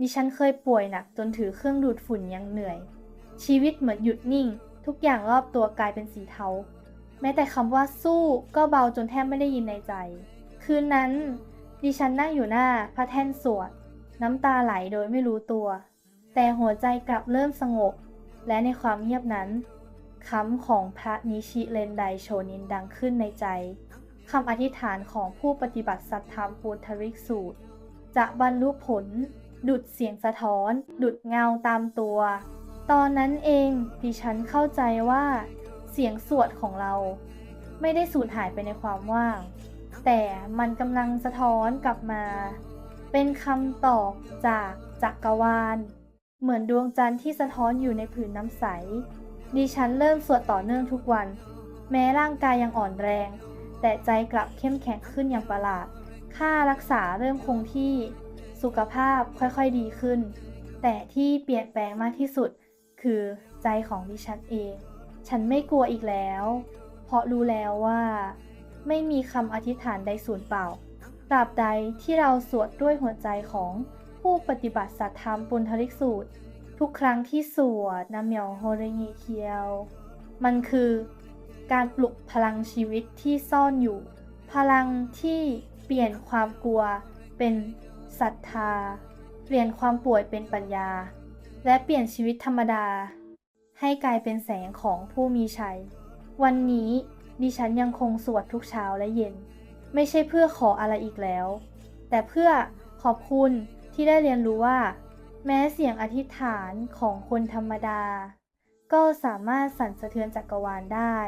ดิฉันเคยป่วยหนักจนถือเครื่องดูดฝุ่นยังเหนื่อย ชีวิตเหมือนหยุดนิ่ง ทุกอย่างรอบตัวกลายเป็นสีเทา แม้แต่คำว่าสู้ก็เบาจนแทบไม่ได้ยินในใจ คืนนั้น ดิฉันนั่งอยู่หน้าพระแท่นสวด น้ำตาไหลโดยไม่รู้ตัว แต่หัวใจกลับเริ่มสงบ และในความเงียบนั้นคำของพระนิชิเรนไดโชนินดังขึ้นในใจคำอธิษฐานของผู้ปฏิบัติสัตธรรมปุทริกสูตร จะบรรลุผล ดุดเสียงสะท้อน ดุดเงาตามตัว ตอนนั้นเองดิฉันเข้าใจว่า เสียงสวดของเรา ไม่ได้สูญหายไปในความว่าง แต่มันกำลังสะท้อนกลับมา เป็นคำตอบจากจักรวาล เหมือนดวงจันทร์ที่สะท้อนอยู่ในผืนน้ำใส ดิฉันเริ่มสวดต่อเนื่องทุกวัน แม้ร่างกายยังอ่อนแรง แต่ใจกลับเข้มแข็งขึ้นอย่างประหลาด ค่ารักษาเริ่มคงที่ สุขภาพค่อยๆดีขึ้น แต่ที่เปลี่ยนแปลงมากที่สุด คือใจของดิฉันเอง ฉันไม่กลัวอีกแล้ว เพราะรู้แล้วว่า ไม่มีคำอธิษฐานใดสูญเปล่า ตราบใดที่เราสวดด้วยหัวใจของผู้ปฏิบัติสัตธรรมปุณทริกสูตร ทุกครั้งที่สวดนาเหมียวโฮเรงีเคียว มันคือการปลุกพลังชีวิตที่ซ่อนอยู่ พลังที่เปลี่ยนความกลัวเป็น ศรัทธา เปลี่ยนความป่วยเป็นปัญญา และเปลี่ยนชีวิตธรรมดา ให้กลายเป็นแสงของผู้มีชัย วันนี้ดิฉันยังคงสวดทุกเช้าและเย็น ไม่ใช่เพื่อขออะไรอีกแล้ว แต่เพื่อขอบคุณที่ได้เรียนรู้ว่า แม้เสียงอธิษฐานของคนธรรมดา ก็สามารถสั่นสะเทือนจักรวาลได้